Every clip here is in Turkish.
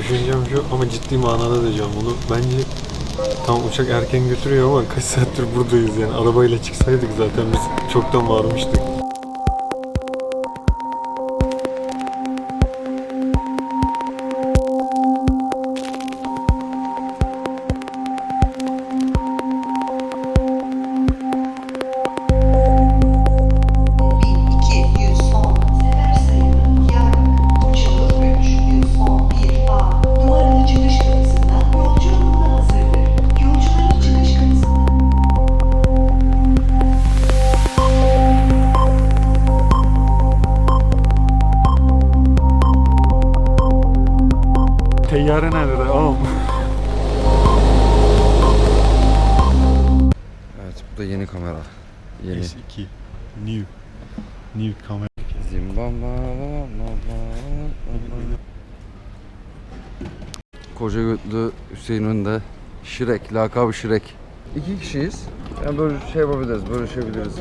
düşüncem şu ama ciddi manada diyeceğim bunu. Bence tam uçak erken götürüyor ama kaç saattir buradayız yani. Arabayla çıksaydık zaten biz çoktan varmıştık. Yeni. S2 New New kamera. Zimbabwe. Koca götlü Hüseyin önde. Şirek, lakabı Şirek. İki kişiyiz. Yani böyle şey yapabiliriz, bölüşebiliriz.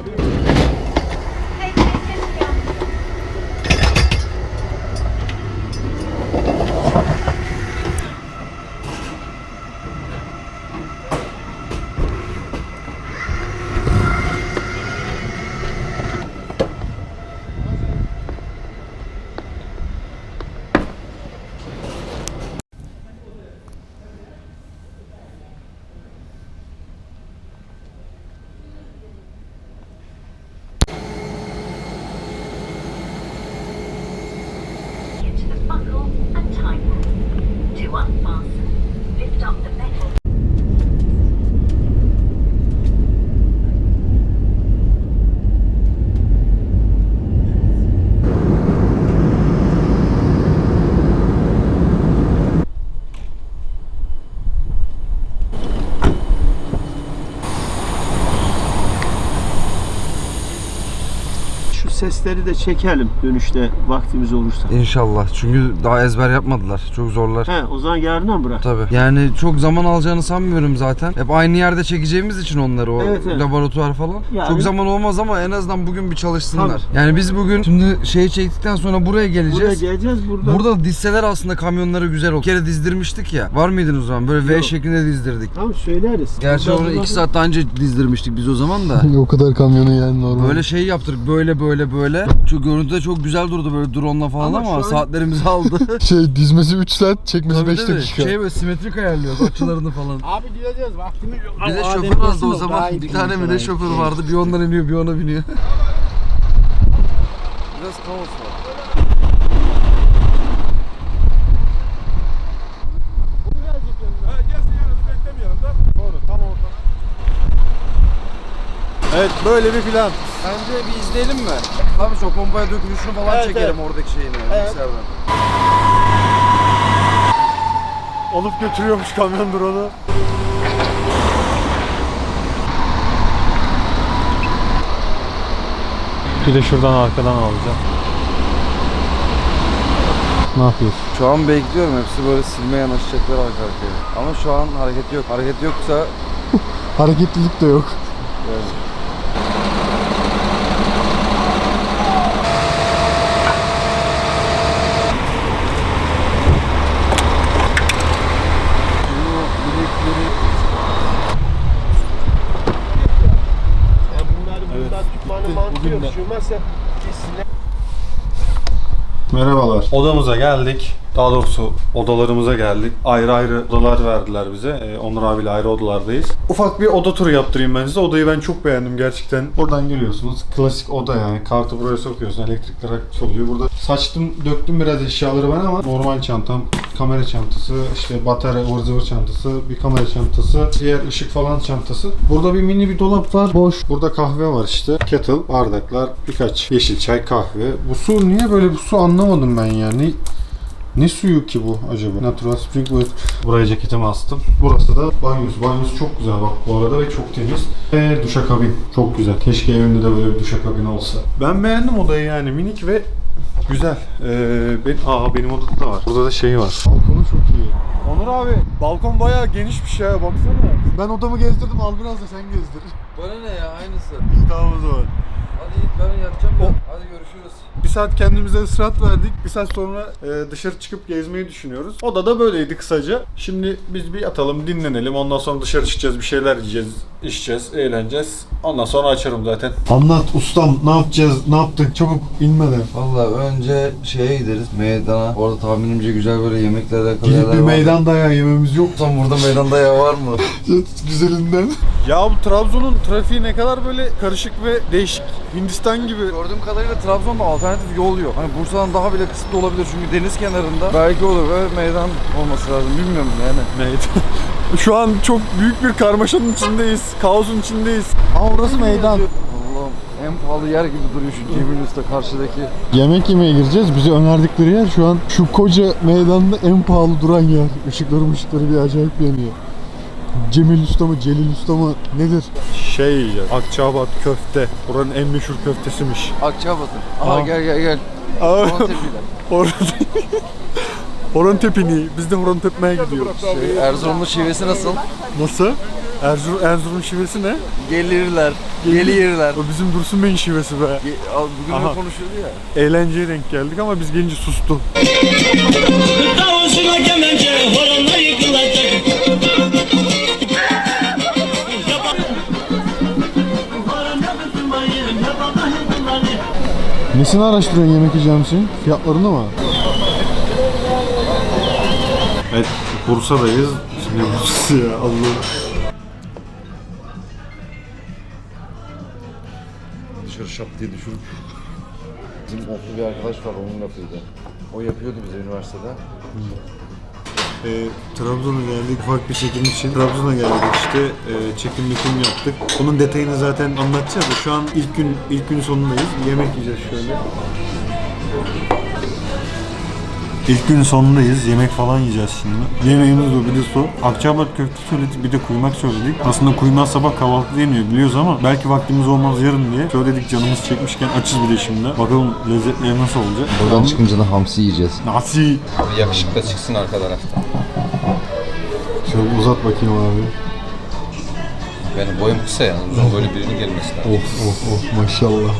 Şu sesleri de çekelim dönüşte vaktimiz olursa. İnşallah. Çünkü daha ezber yapmadılar. Çok zorlar. He, o zaman yarına mı bırak? Tabii. Yani çok zaman alacağını sanmıyorum zaten. Hep aynı yerde çekeceğimiz için onları o Evet, evet. laboratuvar falan. Yani- Çok zaman olmaz ama en azından bugün bir çalışsınlar. Tabii. Yani biz bugün şimdi şeyi çektikten sonra buraya Buraya geleceğiz. geleceğiz burada. Burada dizseler aslında kamyonları güzel oldu. Bir kere dizdirmiştik ya. Var mıydınız o zaman? Böyle V Yok. şeklinde dizdirdik. Tamam söyleriz. Gerçi onu burada- 2 saat daha önce dizdirmiştik biz o zaman da. o kadar kamyonu yani normal. Böyle şey yaptık böyle böyle böyle. Şu görüntüde çok güzel durdu böyle drone'la falan Ama ama, şu an- saatlerimizi aldı. Şey dizmesi 3 saat, çekmesi Tabii 5 tabii. dakika. Şey böyle simetrik ayarlıyoruz açılarını falan. Abi gideceğiz vaktimiz yok. Bir de şoför Adem vardı o daha zaman. iyi Bir tane mi ne sana. şoför vardı. Bir ondan iniyor bir ona biniyor. Biraz kaos var. Evet böyle bir plan. Bence bir izleyelim mi? Abi şu pompaya dökülüşünü falan Evet, çekelim evet. oradaki şeyini. bilgisayardan. Alıp götürüyormuş kamyon drone'u. Bir de şuradan arkadan alacağım. Ne yapıyorsun? Şu an bekliyorum. Hepsi böyle silme yanaşacaklar arka arkaya. Ama şu an hareket yok. Hareket yoksa Hareketlilik de yok. yani. Yani bunları burada tutmanın mantığı yok. Sürmezse kesinlikle. Merhabalar. Odamıza geldik. Daha doğrusu odalarımıza geldik. Ayrı ayrı odalar verdiler bize. Ee, Onur abiyle ayrı odalardayız. Ufak bir oda turu yaptırayım ben size. Odayı ben çok beğendim gerçekten. Buradan giriyorsunuz. Klasik oda yani. Kartı buraya sokuyorsun. Elektrikler aktif oluyor. Burada saçtım, döktüm biraz eşyaları ben ama normal çantam, kamera çantası, işte batarya, ıvır çantası, bir kamera çantası, diğer ışık falan çantası. Burada bir mini bir dolap var. Boş. Burada kahve var işte. Kettle, bardaklar, birkaç yeşil çay, kahve. Bu su niye böyle bu su anlamadım ben yani. Ne suyu ki bu acaba? Natural Spring Water. Buraya ceketimi astım. Burası da banyosu. Banyosu çok güzel bak bu arada ve çok temiz. Ve duşakabin. Çok güzel. Keşke evimde de böyle bir duşakabin olsa. Ben beğendim odayı yani. Minik ve güzel. Ee, ben, aa benim odada da var. Burada da şey var. Balkonu çok iyi. Onur abi balkon bayağı genişmiş ya baksana. Ben odamı gezdirdim al biraz da sen gezdir. Bana ne ya aynısı. İyi tamam o zaman. Hadi Yiğit ben yatacağım da. Hadi görüşürüz. Bir saat kendimize ısrat verdik. Bir saat sonra e, dışarı çıkıp gezmeyi düşünüyoruz. Oda da böyleydi kısaca. Şimdi biz bir yatalım, dinlenelim. Ondan sonra dışarı çıkacağız, bir şeyler yiyeceğiz, içeceğiz, eğleneceğiz. Ondan sonra açarım zaten. Anlat ustam, ne yapacağız, ne yaptık? Çabuk inmeden. Valla önce şeye gideriz meydana. Orada tahminimce güzel böyle yemeklerle Gidip bir meydan dayağı yememiz yok. Tam burada meydanda ya var mı? Güzelinden. Ya bu Trabzon'un trafiği ne kadar böyle karışık ve değişik. Hindistan gibi. Gördüğüm kadarıyla Trabzon'da alternatif yol yok. Hani Bursa'dan daha bile kısıtlı olabilir çünkü deniz kenarında belki olur ve meydan olması lazım. Bilmiyorum yani. Meydan. Şu an çok büyük bir karmaşanın içindeyiz. Kaosun içindeyiz. Aa orası meydan. Allah'ım en pahalı yer gibi duruyor şu Cemil Usta karşıdaki. Yemek yemeye gireceğiz. Bize önerdikleri yer şu an şu koca meydanda en pahalı duran yer. Işıkları ışıkları bir acayip yanıyor. Cemil Usta mı, Celil Usta mı nedir? Şey yiyeceğiz. Akçaabat köfte. Buranın en meşhur köftesiymiş. Akçabat'ın. Aha Aa. gel gel gel. Aa, Antep'liler. Horon Horon tepini. Biz de horon tepmeye gidiyoruz. Şey, Erzurumlu şivesi nasıl? Nasıl? Erzurum, Erzurum şivesi ne? Gelirler. Gelirler. O bizim Dursun Bey'in şivesi be. Ge- al, Bugün Aha. ne konuşuyordu ya? Eğlenceye denk geldik ama biz gelince sustu. Davuzuna gelince horonlar Nesini araştırıyorsun yemek yiyeceğim için? Fiyatlarını mı? Evet, Bursa'dayız. Şimdi Bursa'sı ya Allah. Dışarı şap diye düşürüp. Bizim oflu bir arkadaş var onun lafıydı. O yapıyordu bize üniversitede. Ee, Trabzon'a geldik ufak bir çekim için. Trabzon'a geldik işte e, çekim mekim yaptık. Onun detayını zaten anlatacağız da şu an ilk gün ilk gün sonundayız. Yemek yiyeceğiz şöyle. İlk gün sonundayız. Yemek falan yiyeceğiz şimdi. Yemeğimiz bu bir de su. Akçaabat köfte söyledik bir de kuymak söyledik. Aslında kuymak sabah kahvaltıda yeniyor biliyoruz ama belki vaktimiz olmaz yarın diye. Söyledik canımız çekmişken açız bir de şimdi. Bakalım lezzetleri nasıl olacak. Buradan çıkınca da hamsi yiyeceğiz. Nasıl? Yakışıklı çıksın arka tarafta. Şöyle uzat bakayım abi. Benim boyum kısa yani. Uzun böyle birinin gelmesi lazım. Of of of maşallah.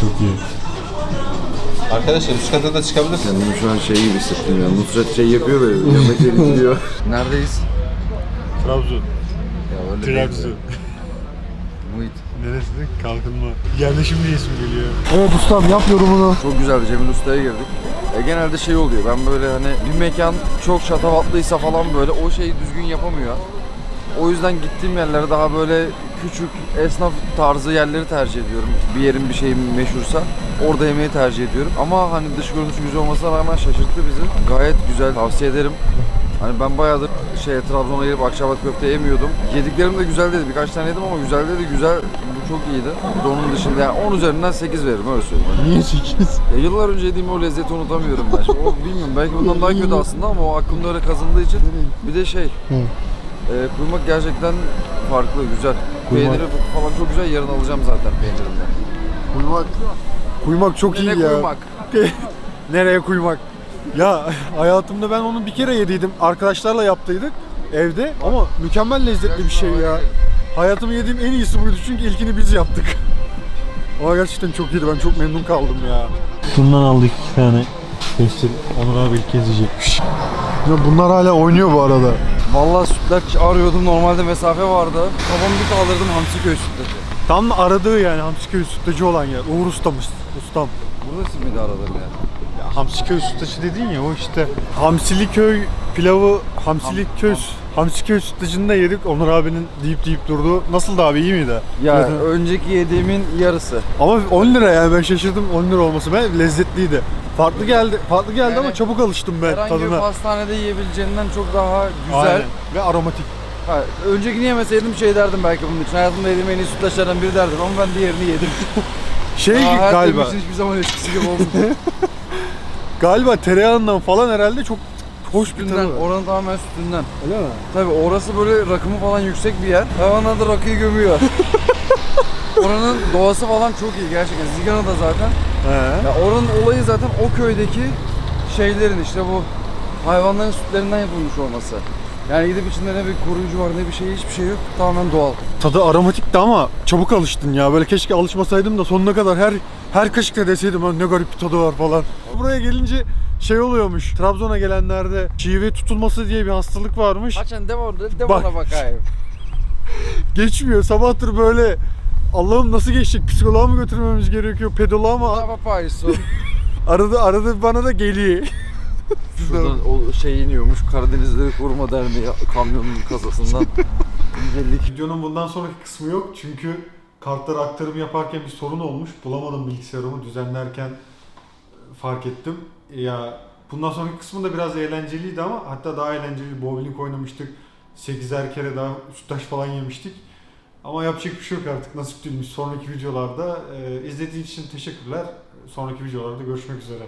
Çok iyi. Arkadaşlar üst kata da çıkabilirsiniz. Kendimi şu an şey gibi hissettim ya. Nusret şey yapıyor böyle. Yemekleri izliyor. Neredeyiz? Trabzon. Ya öyle değil Trabzon. Muhit. Neresi? Kalkınma. Yerleşim diye isim geliyor. Evet ustam yap yorumunu. Çok güzeldi. Cemil Usta'ya girdik. E, genelde şey oluyor. Ben böyle hani bir mekan çok şatavatlıysa falan böyle o şeyi düzgün yapamıyor. O yüzden gittiğim yerlere daha böyle küçük esnaf tarzı yerleri tercih ediyorum. Bir yerin bir şeyi meşhursa orada yemeği tercih ediyorum. Ama hani dış görünüşü güzel olmasına rağmen şaşırttı bizi. Gayet güzel tavsiye ederim. Hani ben bayağıdır şey Trabzon'a gelip akşabat köfte yemiyordum. Yediklerim de güzel dedi. Birkaç tane yedim ama güzel dedi. Güzel. Bu çok iyiydi. Bir de onun dışında yani 10 üzerinden 8 veririm öyle söyleyeyim. Niye 8? Ya yıllar önce yediğim o lezzeti unutamıyorum ben. Şimdi o bilmiyorum belki bundan daha kötü aslında ama o aklımda öyle kazındığı için. Bir de şey, e, kuymak gerçekten farklı, güzel. Kuymak. Peyniri falan çok güzel. Yarın alacağım zaten peynirimden. Kuymak. Kuymak çok iyi Ne ya. kuymak? Nereye kuymak? Ya hayatımda ben onu bir kere yediydim. Arkadaşlarla yaptıydık evde ama mükemmel lezzetli bir şey ya. Hayatımda yediğim en iyisi buydu çünkü ilkini biz yaptık. Ama gerçekten çok iyiydi. Ben çok memnun kaldım ya. Bundan aldık iki tane. Pestil Onur abi ilk kez yiyecekmiş. Ya bunlar hala oynuyor bu arada. Vallahi sütlaç arıyordum. Normalde mesafe vardı. Kafamı bir kaldırdım Hamsiköy sütlacı. Tam aradığı yani Hamsiköy sütlacı olan yer. Uğur Usta'mış. Ustam. Burası mıydı aradığım yer? Ya Hamsiköy sütlacı dedin ya o işte. Hamsiliköy pilavı Hamsiliköy Hamsiköy sütlacını da yedik. Onur abinin deyip deyip durdu. Nasıldı abi iyi miydi? Ya önceki yediğimin yarısı. Ama 10 lira yani ben şaşırdım 10 lira olması. Ben lezzetliydi. Farklı geldi. Farklı geldi ama Yani çabuk alıştım ben Herhangi bir tadına. pastanede yiyebileceğinden çok daha güzel. Aynen. Ve aromatik. Ha, öncekini yemeseydim şey derdim belki bunun için. Hayatımda yediğim en iyi sütlaçlardan biri derdim ama ben diğerini yedim. Şey hayat galiba. için hiçbir zaman eskisi gibi olmadı. Galiba tereyağından falan herhalde çok hoş bir tadı sütünden, var. oranın tamamen sütünden. Öyle mi? Tabi orası böyle rakımı falan yüksek bir yer. Hayvanlar da rakıyı gömüyor. oranın doğası falan çok iyi gerçekten. Zigana da zaten. He. Ya oranın olayı zaten o köydeki şeylerin işte bu hayvanların sütlerinden yapılmış olması. Yani gidip içinde ne bir koruyucu var ne bir şey hiçbir şey yok. Tamamen doğal. Tadı aromatikti ama çabuk alıştın ya. Böyle keşke alışmasaydım da sonuna kadar her her kaşıkta deseydim "Lan ne garip bir tadı var falan. Buraya gelince şey oluyormuş. Trabzon'a gelenlerde şive tutulması diye bir hastalık varmış. Açan dev, dev Bak. bakayım. Geçmiyor. Sabahtır böyle Allah'ım nasıl geçecek? Psikoloğa mı götürmemiz gerekiyor? Pedoloğa mı? Ama papayso. Arada arada bana da geliyor. Şuradan o şey iniyormuş Karadenizleri Koruma Derneği kamyonun kasasından. 150 Videonun bundan sonraki kısmı yok çünkü kartları aktarım yaparken bir sorun olmuş. Bulamadım bilgisayarımı düzenlerken e, fark ettim. Ya bundan sonraki kısmı da biraz eğlenceliydi ama hatta daha eğlenceli bowling oynamıştık. 8'er kere daha sütlaç falan yemiştik. Ama yapacak bir şey yok artık nasip değilmiş. Sonraki videolarda e, izlediğiniz için teşekkürler. Sonraki videolarda görüşmek üzere.